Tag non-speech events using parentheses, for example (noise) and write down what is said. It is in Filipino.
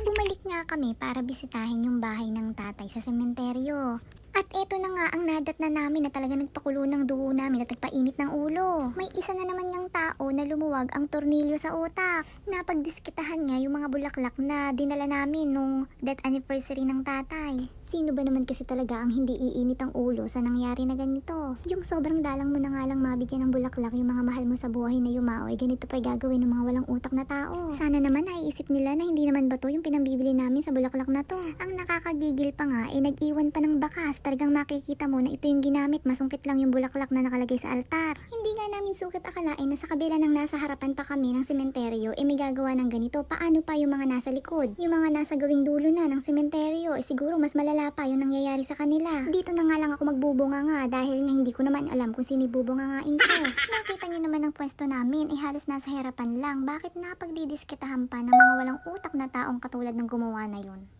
Bumalik nga kami para bisitahin yung bahay ng tatay sa sementeryo. At eto na nga ang nadat na namin na talaga nagpakulo ng dugo namin at nagpainit ng ulo. May isa na naman ng tao na lumuwag ang tornilyo sa utak. Napagdiskitahan nga yung mga bulaklak na dinala namin nung death anniversary ng tatay. Sino ba naman kasi talaga ang hindi iinit ang ulo sa nangyari na ganito? Yung sobrang dalang mo na nga lang mabigyan ng bulaklak yung mga mahal mo sa buhay na yumao, ay ganito pa gagawin ng mga walang utak na tao. Sana naman naiisip nila na hindi naman ba to yung pinambibili namin sa bulaklak na to. Ang nakakagigil pa nga, eh nag-iwan pa ng bakas. Talagang makikita mo na ito yung ginamit, masungkit lang yung bulaklak na nakalagay sa altar. Hindi nga namin sukit akalain na sa kabila ng nasa harapan pa kami ng sementeryo, eh may gagawa ng ganito. Paano pa yung mga nasa likod? Yung mga nasa gawing dulo na ng sementeryo, eh siguro mas malala pa yung nangyayari sa kanila. Dito na nga lang ako magbubunga nga dahil nga hindi ko naman alam kung sino bubungangain ko. (laughs) Nakita niyo naman ang pwesto namin, eh halos nasa harapan lang. Bakit napagdidiskitahan pa ng mga walang utak na taong katulad ng gumawa na yun?